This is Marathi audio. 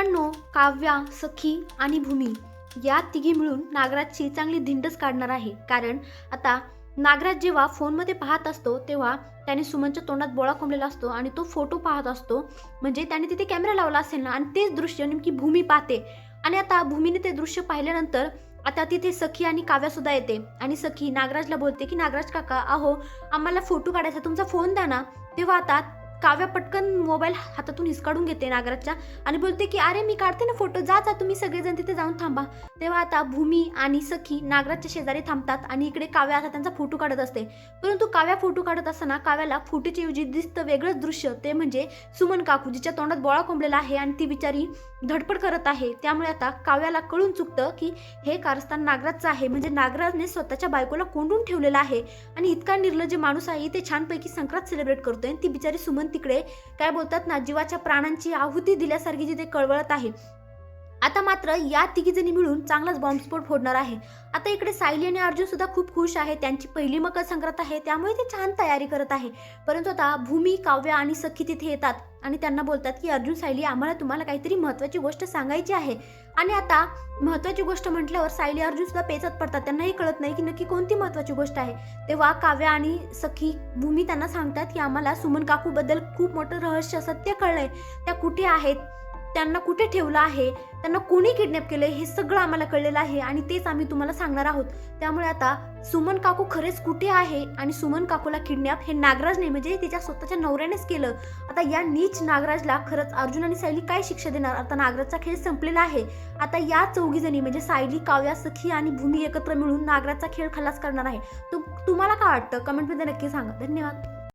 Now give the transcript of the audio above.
मित्रांनो काव्या सखी आणि भूमी या तिघी मिळून नागराजची चांगली धिंडच काढणार आहे. कारण आता नागराज जेव्हा फोनमध्ये पाहत असतो तेव्हा त्याने सुमनच्या तोंडात बोळा कोंबलेला असतो आणि तो फोटो पाहत असतो. म्हणजे त्याने तिथे कॅमेरा लावला असेल ना आणि तेच दृश्य नेमकी भूमी पाहते. आणि आता भूमीने ते दृश्य पाहिल्यानंतर आता तिथे सखी आणि काव्या सुद्धा येते. आणि सखी नागराजला बोलते की नागराज काका अहो आम्हाला फोटो काढायचा तुमचा फोन द्या ना. तेव्हा आता काव्या पटकन मोबाईल हातातून हिसकाडून घेते नागराजच्या आणि बोलते की अरे मी काढते ना फोटो. जा जा तुम्ही सगळेजण तिथे जाऊन थांबा. तेव्हा आता भूमी आणि सखी नागराजच्या शेजारी थांबतात आणि इकडे काव्या आता त्यांचा फोटो काढत असते. परंतु काव्या फोटो काढत असताना काव्याला फोटोच्या ऐवजी दिसतं वेगळंच दृश्य. ते म्हणजे सुमन काकू जिच्या तोंडात बोळा कोंबलेला आहे आणि ती बिचारी धडपड करत आहे. त्यामुळे आता काव्याला कळून चुकतं की हे कारस्थान नागराजचं आहे. म्हणजे नागराजने स्वतःच्या बायकोला कोंडून ठेवलेलं आहे. आणि इतका निर्लज्ज माणूस आहे ते छानपैकी संक्रांत सेलिब्रेट करतोय आणि ती बिचारी सुमन तिकडे काय बोलतात ना जीवाच्या प्राणांची आहुती दिल्यासारखी जिथे कळवळत आहे. आता मात्र या तिघीजणी मिळून चांगलाच बॉम्बस्फोट फोडणार आहे. आता इकडे सायली आणि अर्जुन सुद्धा खूप खुश आहे त्यांची पहिली मकर संक्रांत आहे त्यामुळे ते छान तयारी करत आहे. परंतु आता भूमी काव्या आणि सखी तिथे येतात आणि त्यांना बोलतात की अर्जुन सायली आम्हाला तुम्हाला काहीतरी महत्त्वाची गोष्ट सांगायची आहे. आणि आता महत्त्वाची गोष्ट म्हटल्यावर सायली अर्जुन सुद्धा पेचत पडतात. त्यांनाही कळत नाही की नक्की कोणती महत्त्वाची गोष्ट आहे. तेव्हा काव्या आणि सखी भूमी त्यांना सांगतात की आम्हाला सुमन काकूबद्दल खूप मोठं रहस्य सत्य कळलंय. त्या कुठे आहेत? त्यांना कुठे ठेवलं आहे त्यांना कोणी किडनॅप केलं हे सगळं आम्हाला कळलेलं आहे आणि तेच आम्ही तुम्हाला सांगणार आहोत. त्यामुळे आता सुमन काकू खरेच कुठे आहे आणि सुमन काकूला किडनॅप हे नागराजने म्हणजे तिच्या स्वतःच्या नवऱ्यानेच केलं. आता या नीच नागराजला खरंच अर्जुन आणि सायली काय शिक्षा देणार? आता नागराजचा खेळ संपलेला आहे. आता या चौघीजणी म्हणजे सायली काव्या सखी आणि भूमी एकत्र मिळून नागराजचा खेळ खलास करणार आहे. तो तुम्हाला काय वाटतं? कमेंटमध्ये नक्की सांगा. धन्यवाद.